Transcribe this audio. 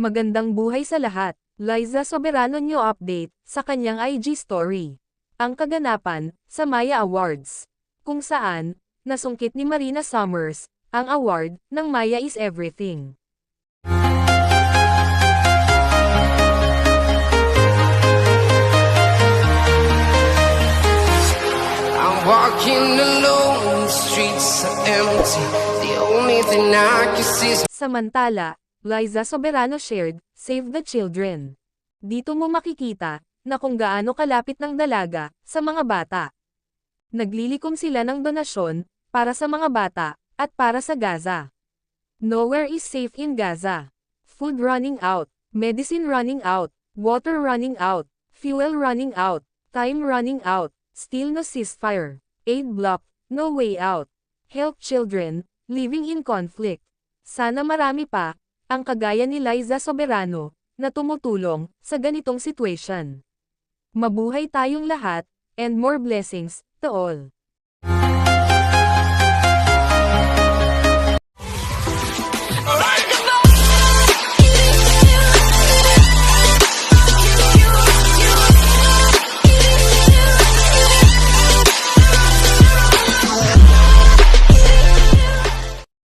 Magandang buhay sa lahat. Liza Soberano New Update sa kanyang IG story. Ang kaganapan sa Maya Awards. Kung saan, nasungkit ni Marina Summers ang award ng Maya is Everything. I'm walking alone, the streets are empty. The only thing I can see is Samantala, Liza Soberano shared, Save the Children. Dito mo makikita, na kung gaano kalapit ng dalaga, sa mga bata. Naglilikom sila ng donasyon, para sa mga bata, at para sa Gaza. Nowhere is safe in Gaza. Food running out, medicine running out, water running out, fuel running out, time running out, still no ceasefire, aid blocked, no way out. Help children, living in conflict. Sana marami pa, ang kagaya ni Liza Soberano, na tumutulong sa ganitong situation. Mabuhay tayong lahat, and more blessings to all.